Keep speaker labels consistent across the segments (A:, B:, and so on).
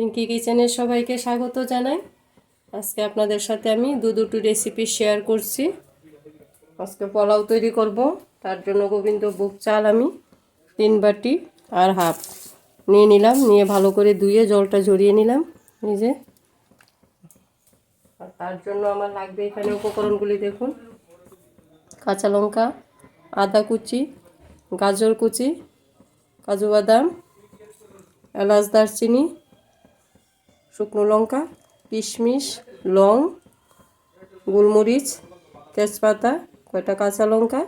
A: পিঙ্কি কিচেনের সবাইকে স্বাগত জানাই। আজকে আপনাদের সাথে আমি দু দুটো রেসিপি শেয়ার করছি। আজকে পোলাও তৈরি করব। তার জন্য গোবিন্দ গোবিন্দভোগ চাল আমি তিন বাটি আর হাফ। নিয়ে নিলাম, নিয়ে ভালো করে ধুয়ে জলটা ঝরিয়ে নিলাম। নিজে আর তার জন্য আমার লাগবে এখানে উপকরণগুলি দেখুন। কাঁচা লঙ্কা, আদা কুচি, গাজর কুচি, কাজু বাদাম, এলাচ, দারচিনি শুকনো লঙ্কা, কিশমিশ, লং, গোলমরিচ, তেজপাতা, কয়টা কাঁচা লঙ্কা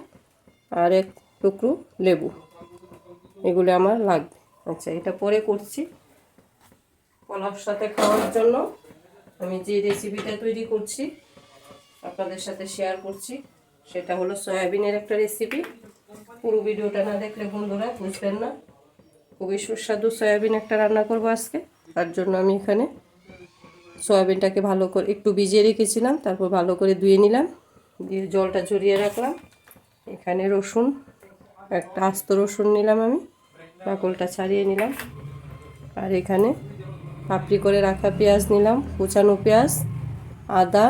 A: আর এক টুকরো লেবু। এগুলো আমার লাগবে। আচ্ছা এটা পরে করছি পোলাওর সাথে খাওয়ার জন্য। আমি যে রেসিপিটা তৈরি করছি, আপনাদের সাথে শেয়ার করছি, সেটা হলো সয়াবিনের একটা রেসিপি পুরো ভিডিওটা না দেখলে বন্ধুরা বুঝবেন না। খুবই সুস্বাদু সয়াবিন একটা রান্না করব আজকে। তার জন্য আমি এখানে সয়াবিনটাকে ভালো করে একটু ভিজিয়ে রেখেছিলাম, তারপর ভালো করে ধুয়ে নিলাম, দিয়ে জলটা ঝরিয়ে রাখলাম। এখানে রসুন, একটা আস্ত রসুন নিলাম আমি বাকলটা ছাড়িয়ে নিলাম। আর এখানে পাপড়ি করে রাখা পেঁয়াজ নিলাম, কুচানো পেঁয়াজ, আদা,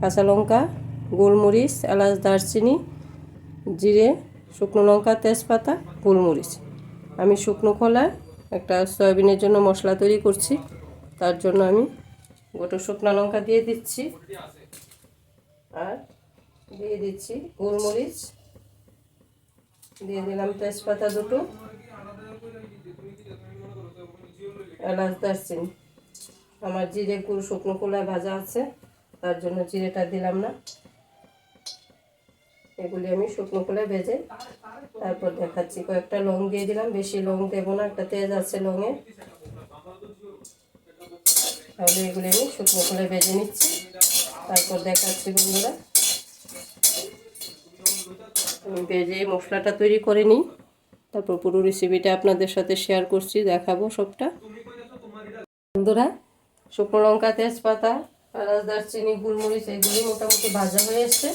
A: কাঁচা লঙ্কা, গোলমরিচ, এলাচ, দারচিনি, জিরে, শুকনো লঙ্কা, তেজপাতা, গোলমরিচ। আমি শুকনো খোলায় একটা সয়াবিনের জন্য মশলা তৈরি করছি। তার জন্য আমি গোটো শুকনো লঙ্কা দিয়ে দিচ্ছি। আর দিয়ে দিচ্ছি গোলমরিচ। দিয়ে দিলাম তেজপাতা দুটো। এলাচ দারচিনি। আমার জিরে গুঁড়ো, শুকনো খোলায় ভাজা আছে, তার জন্য জিরেটা দিলাম না। এগুলি আমি শুকনো করে ভেজে তারপর দেখাচ্ছি। কয়েকটা লং দিয়ে দিলাম, বেশি লং দেবো না, একটা তেজ আছে লংয়ে। তাহলে এগুলি আমি শুকনো করে ভেজে নিচ্ছি। তারপর দেখাচ্ছি বন্ধুরা। ভেজে মশলাটা তৈরি করে নিই। তারপর পুরো রেসিপিটা আপনাদের সাথে শেয়ার করছি, দেখাবো সবটা। বন্ধুরা, শুকনো লঙ্কা, তেজপাতা, এলাচ, দারচিনি, গুলমরিচ, এগুলি মোটামুটি ভাজা হয়ে এসছে।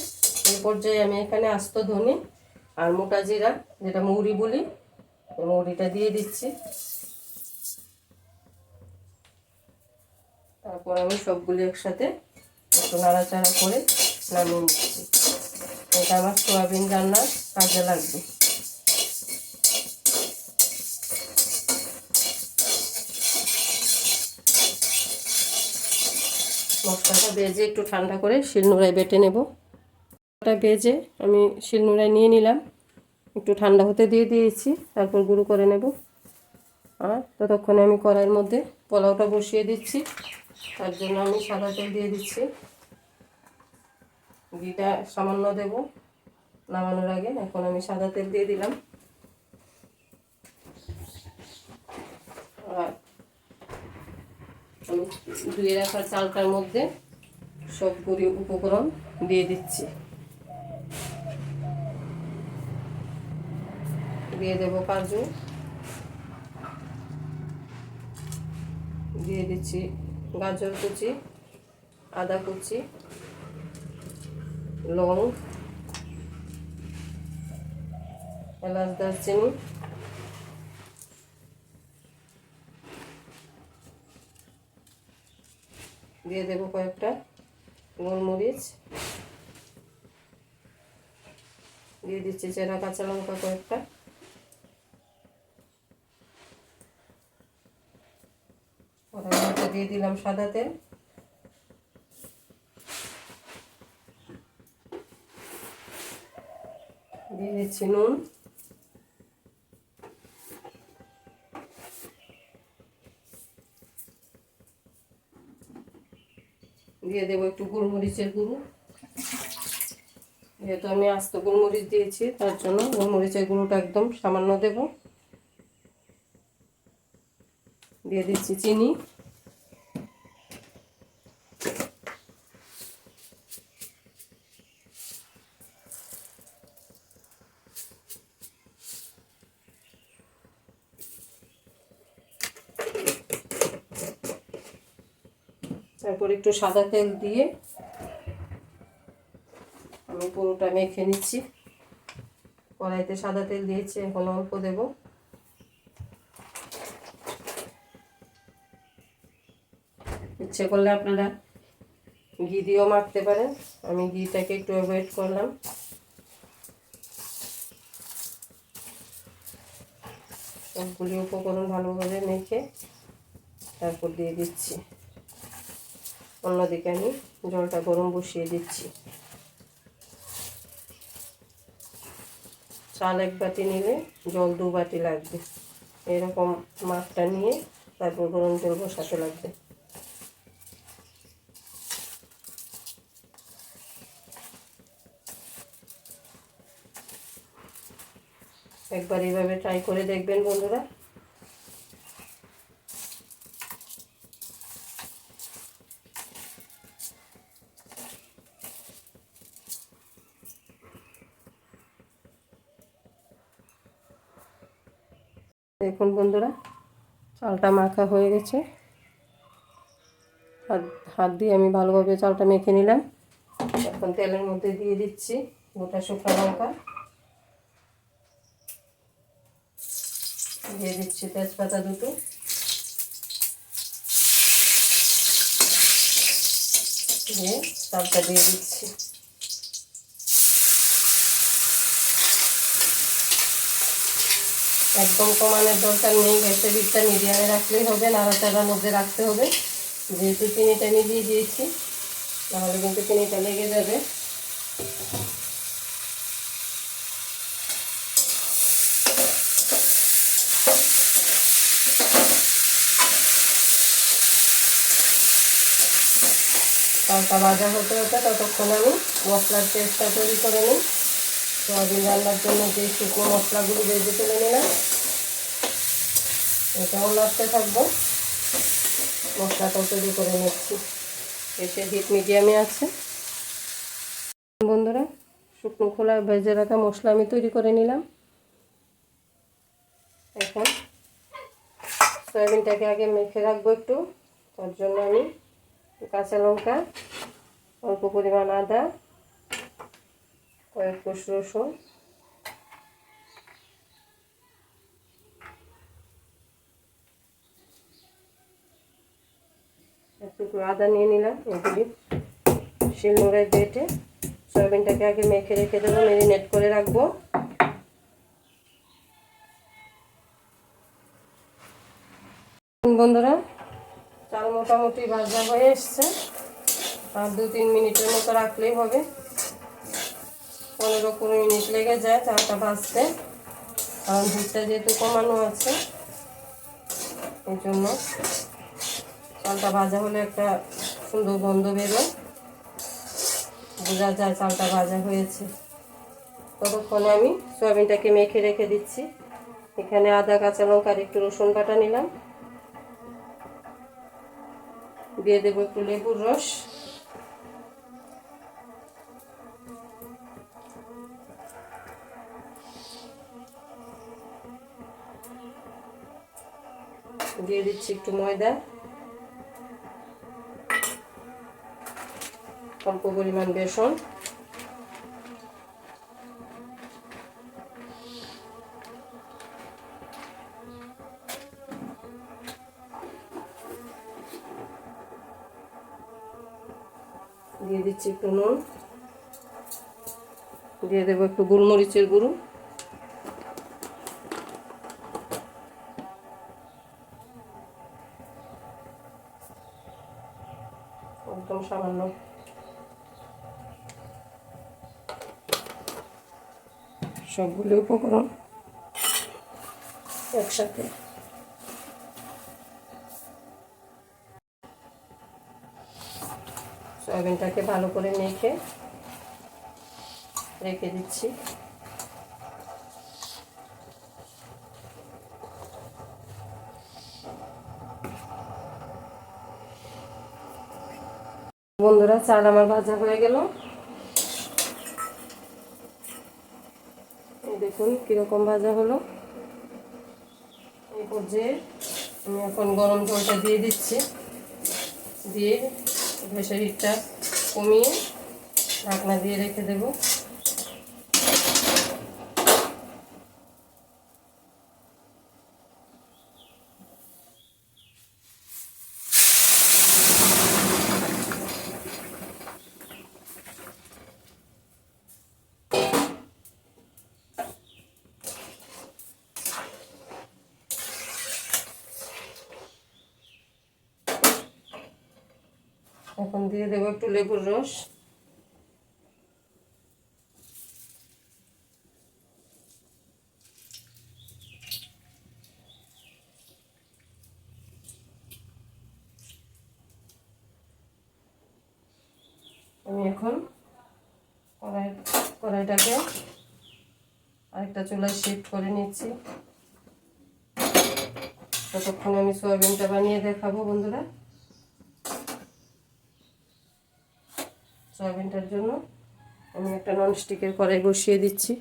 A: এই পর্যায়ে আমি এখানে আস্ত ধনে আর মোটা জিরা, যেটা মৌরি বলি মৌরিটা দিয়ে দিচ্ছি। তারপর আমি সবগুলি একসাথে একটু নাড়াচাড়া করে নামিয়ে নিচ্ছি। এটা আমার সোয়াবিন রান্নার কাজে লাগবে। মশলাটা বেজে একটু ঠান্ডা করে শিলনোড়ায় বেটে নেব। ওটা বেজে আমি শিলনোড়ায় নিয়ে নিলাম। একটু ঠান্ডা হতে দিয়ে দিয়েছি, তারপর গুঁড়ো করে নেব। আর ততক্ষণে আমি কড়াইয়ের মধ্যে পোলাওটা বসিয়ে দিচ্ছি। তার জন্য আমি সাদা তেল দিয়ে দিচ্ছি। ঘিটা সামান্য দেব নামানোর আগে। এখন আমি সাদা তেল দিয়ে দিলাম। আর আমি ধুয়ে রাখার চালটার মধ্যে সবগুলি উপকরণ দিয়ে দিচ্ছি। দিয়ে দেব কাজু। দিয়ে দিচ্ছি গাজর কুচি, আদা কুচি, লং, এলাচ দারচিনি, দিয়ে দেবো কয়েকটা গোলমরিচ। দিয়ে দিচ্ছি চেরা কাঁচা লঙ্কা কয়েকটা। দিয়ে দিলাম সাদা তেল। দিয়ে দিচ্ছি নুন। দিয়ে দেবো একটু গোলমরিচের গুঁড়ো। যেহেতু আমি আস্ত গোলমরিচ দিয়েছি, তার জন্য গোলমরিচের গুঁড়োটা একদম সামান্য দেব। দিয়ে দিচ্ছি চিনি। তারপর একটু সাদা তেল দিয়ে আমি পুরোটা মেখে নিচ্ছি। কড়াইতে সাদা তেল দিয়েছি, এখন অল্প দেব। ইচ্ছে করলে আপনারা ঘি দিয়েও মাখতে পারেন। আমি ঘিটাকে একটু অ্যাভয়েড করলাম। সবগুলি উপকরণ ভালোভাবে মেখে তারপর দিয়ে দিচ্ছি। অন্যদিকে আমি জলটা গরম বসিয়ে দিচ্ছি। চাল এক বাটি নিলে জল দু বাটি লাগবে। এরকম মাপটা নিয়ে তারপর গরম জল বসাতে লাগবে। একবার এইভাবে ট্রাই করে দেখবেন বন্ধুরা। দেখুন বন্ধুরা, চালটা মাখা হয়ে গেছে। হাত হাত দিয়ে আমি ভালোভাবে চালটা মেখে নিলাম। এখন তেলের মধ্যে দিয়ে দিচ্ছি গোটা শুকনো লঙ্কা। দিয়ে দিচ্ছি তেজপাতা দুটো। দিয়ে চালটা দিয়ে দিচ্ছি। একদম কমানোর দরকার নেই, গ্যাসের হিটটা মিডিয়ামে রাখলেই হবে নাড়াচাড়ার মধ্যে রাখতে হবে। যেহেতু চিনিটা দিয়ে দিয়েছি, তাহলে কিন্তু চিনিটা লেগে যাবে। চালটা ভাজা হতে হতে ততক্ষণ আমি মশলার পেস্টটা তৈরি করে নিই। সোয়াবিন রান্নার জন্য যে শুকনো মশলাগুলো ভেজে তুলে নিলাম এটাও নাড়তে থাকব। মশলাটাও তৈরি করে নিচ্ছি। এসে হিট মিডিয়ামে আছে। বন্ধুরা, শুকনো খোলা ভেজে রাখা মশলা আমি তৈরি করে নিলাম। এখন সয়াবিনটাকে আগে মেখে রাখব একটু। তার জন্য আমি কাঁচা লঙ্কা, অল্প পরিমাণ আদা, কয়েক কোষ রসুন একটু আদা নিয়ে নিলাম এগুলি শিলনোড়ায় বেটে সয়াবিনটাকে আগে মেখে রেখে দেবো মেরিনেট করে রাখব। বন্ধুরা, চাল মোটামুটি ভাজা হয়ে এসছে। আর দু তিন মিনিটের মতো রাখলেই হবে। পনেরো কুড়ি মিনিট লেগে যায় চালটা ভাজতে। কারণ দুধটা যেহেতু কমানো আছে, এই জন্য চালটা ভাজা হলে একটা সুন্দর গন্ধ বেরোয়। বোঝা যায় চালটা ভাজা হয়েছে। ততক্ষণে আমি সয়াবিনটাকে মেখে রেখে দিচ্ছি। এখানে আদা, কাঁচা লঙ্কা আর একটু রসুন বাটা নিলাম। দিয়ে দেবো একটু লেবুর রস। দিয়ে দিচ্ছি একটু ময়দা। অল্প পরিমাণ বেসন। দিয়ে দিচ্ছি একটু নুন। দিয়ে দেবো একটু গোলমরিচের গুঁড়ো। সবগুলো উপকরণ একসাথে। সয়াবিনটাকে ভালো করে মেখে রেখে দিচ্ছি। বন্ধুরা, চাল আমার ভাজা হয়ে গেল। দেখুন কীরকম ভাজা হলো। এই পর্যায়ে আমি এখন গরম জলটা দিয়ে দিচ্ছি। দিয়ে গ্যাসের হিটটা কমিয়ে ঢাকনা দিয়ে রেখে দেব। এখন দিয়ে দেবো একটু লেবুর রস। আমি এখন কড়াই, কড়াইটাকে আরেকটা চুলায় শিফট করে নিচ্ছি। ততক্ষণ আমি সয়াবিনটা বানিয়ে দেখাবো বন্ধুরা। সয়াবিনটার জন্য আমি একটা ননস্টিকের কড়াই বসিয়ে দিচ্ছি।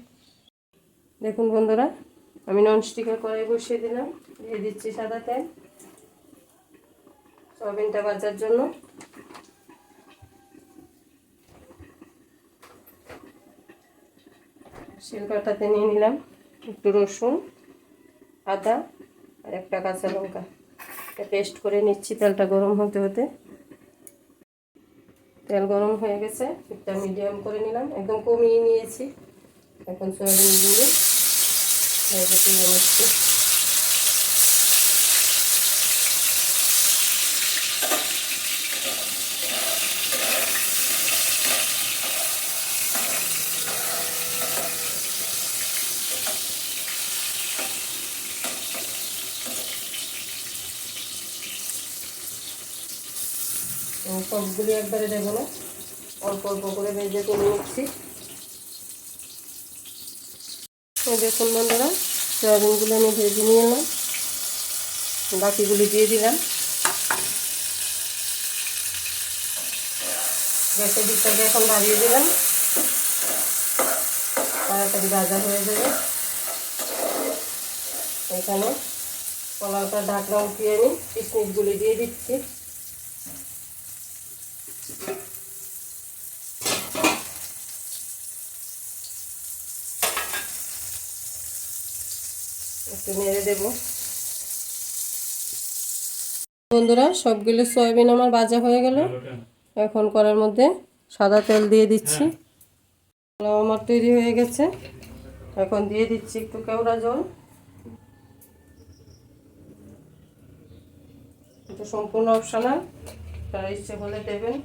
A: দেখুন বন্ধুরা, আমি ননস্টিকের কড়াই বসিয়ে দিলাম, দিয়ে দিচ্ছি সাদা তেল সয়াবিনটা ভাজার জন্য। শিলপাটাতে নিয়ে নিলাম একটু রসুন, আদা আর একটা কাঁচা লঙ্কা। পেস্ট করে নিচ্ছি, তেলটা গরম হতে হতে। তেল গরম হয়ে গেছে, একটা মিডিয়াম করে নিলাম। একদম কমিয়ে নিয়েছি। এখন সয়াবিনগুলো ভেজে তুলে সবগুলি একবারে দেবো না। অল্প অল্প করে ভেজে তুলে নিচ্ছি। দেখুন বন্ধুরা, সয়াবিনগুলো আমি ভেজে নিয়ে এলাম বাকিগুলি দিয়ে দিলাম। গ্যাসের দিকটাকে এখন বাড়িয়ে দিলাম। তাড়াতাড়ি ভাজা হয়ে যাবে। এখানে পোলাওটা ঢাকনা উঠিয়ে নিই কিশমিশগুলি দিয়ে দিচ্ছি। একটু নেড়ে দেব। বন্ধুরা, সবগুলো সয়াবিন আমার ভাজা হয়ে গেল। এখন করার মধ্যে সাদা তেল দিয়ে দিচ্ছি। পোলাও আমার তৈরি হয়ে গেছে। এখন দিয়ে দিচ্ছি একটু কেওড়া জল। সম্পূর্ণ অপশনাল। তারা ইচ্ছে হলে দেবেন,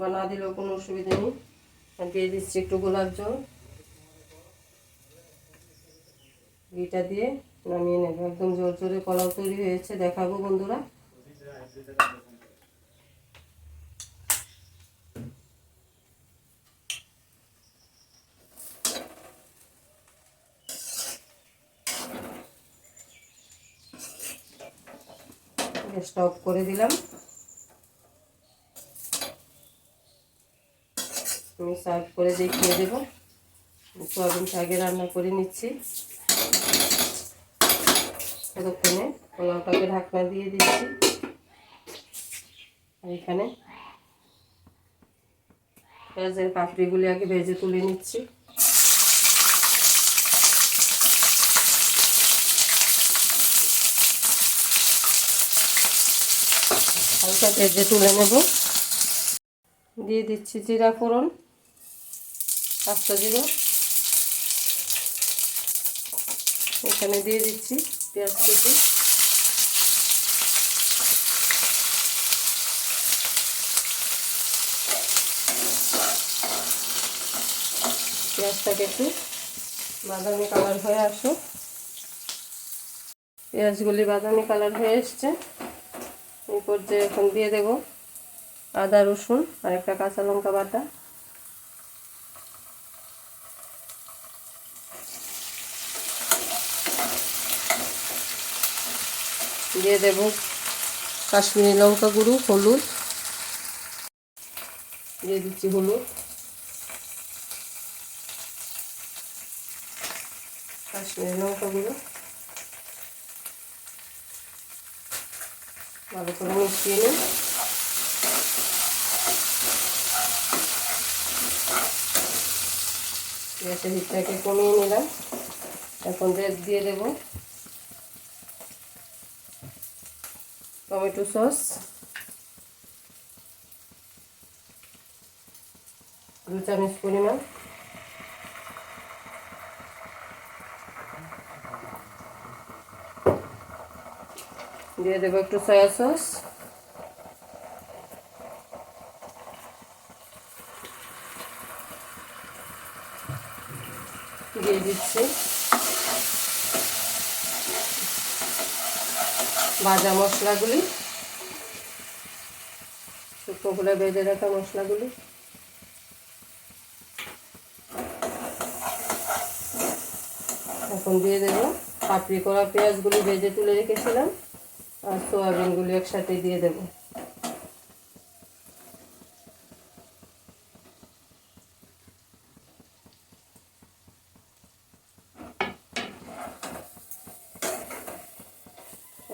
A: বা না দিলেও কোনো অসুবিধা নেই। দিয়ে দিচ্ছি একটু গোলাপ জল। ঘিটা দিয়ে নামিয়ে নেব। একদম জোর জোরে কলাও তৈরি হয়েছে। দেখাবো বন্ধুরা। অফ করে দিলাম। আমি সার্ভ করে দেখিয়ে দেবো। সয়াবিনটা আগে রান্না করে নিচ্ছি। ততক্ষণে পোলাওটাকে ঢাকনা দিয়ে দিচ্ছি। আর এখানে পেঁয়াজের পাপড়িগুলি আগে ভেজে তুলে নিচ্ছি। হালকা ভেজে তুলে নেব। দিয়ে দিচ্ছি জিরা ফোড়ন, পাঁচটা জিরা। এখানে দিয়ে দিচ্ছি, পেঁয়াজ কুচি। পেঁয়াজটাকে একটু বাদামি কালার হয়ে আসো পেঁয়াজগুলি বাদামি কালার হয়ে এসছে। এই পর্যায়ে এখন দিয়ে দেব আদা রসুন আর একটা কাঁচা লঙ্কা বাটা। দিয়ে দেব কাশ্মীরি লঙ্কা গুঁড়ো, হলুদ। দিয়ে দিচ্ছি হলুদ। কাশ্মীরি লঙ্কা গুঁড়ো। ভালো করে মিশিয়ে নিই। গ্যাসের হিটটাকে কমিয়ে নিলাম। এখন দিয়ে দেবো। টমেটো সস দু চামচ পরিমাণ। দিয়ে দেবো একটু সয়া সস দিয়ে দিচ্ছি। ভাজা মশলাগুলি, শুকনো করে বেঁধে রাখা মশলাগুলি। এখন দিয়ে দেবো পাপড়ি করা পেঁয়াজগুলি ভেজে তুলে রেখেছিলাম, আর সোয়াবিনগুলি একসাথে দিয়ে দেবো।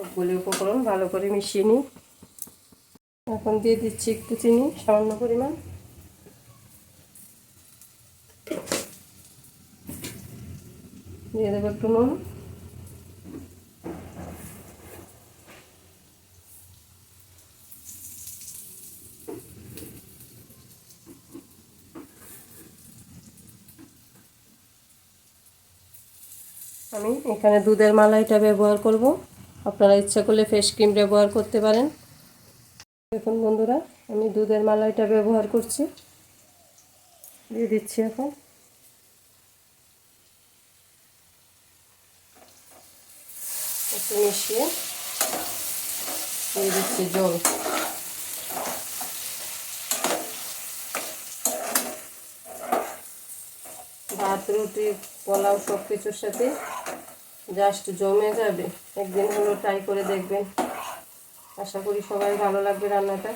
A: সবগুলি উপকরণ ভালো করে মিশিয়ে নিই। এখন দিয়ে দিচ্ছি একটু চিনি, সামান্য পরিমাণ। দিয়ে দেবো একটু নুন। আমি এখানে দুধের মালাইটা ব্যবহার করব। আপনারা ইচ্ছা করলে ফেস ক্রিম ব্যবহার করতে পারেন। দেখুন বন্ধুরা, আমি দুধের মালাইটা ব্যবহার করছি। দিয়ে দিচ্ছি এখন। একটু মিশিয়ে দিয়ে দিচ্ছি জল। ভাত, রুটি, পোলাও সব কিছুর সাথে জাস্ট জমে যাবে। একদিন হলো ট্রাই করে দেখবেন। আশা করি সবাই ভালো লাগবে রান্নাটা।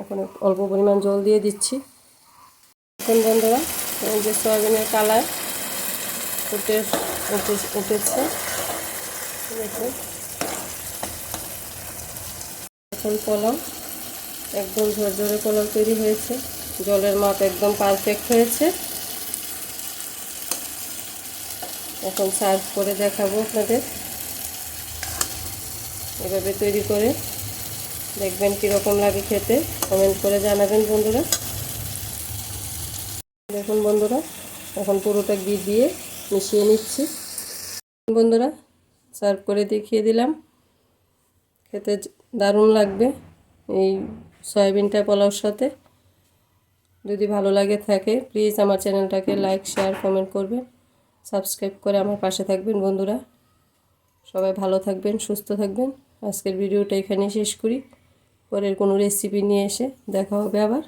A: এখন অল্প পরিমাণ জল দিয়ে দিচ্ছি। এখন বন্ধুরা যে সয়াবিনের কালার উঠে উঠে- উঠেছে। এখন পোলাও একদম ঝরঝরে কলম তৈরি হয়েছে। জলের মাপ একদম পারফেক্ট হয়েছে। এখন সার্ভ করে দেখাবো আপনাদের। এভাবে তৈরি করে দেখবেন কীরকম লাগে খেতে। কমেন্ট করে জানাবেন বন্ধুরা। দেখুন বন্ধুরা, এখন পুরোটা ঘি দিয়ে মিশিয়ে নিচ্ছি। বন্ধুরা সার্ভ করে দেখিয়ে দিলাম। খেতে দারুণ লাগবে এই সয়াবিনটা পোলাওর সাথে। যদি ভালো লাগে থাকে প্লিজ আমার চ্যানেলটাকে লাইক শেয়ার কমেন্ট করবেন। সাবস্ক্রাইব করে আমার পাশে থাকবেন বন্ধুরা। সবাই ভালো থাকবেন, সুস্থ থাকবেন। আজকের ভিডিওটা এখানে শেষ করি। পরের কোনো রেসিপি নিয়ে এসে দেখা হবে আবার।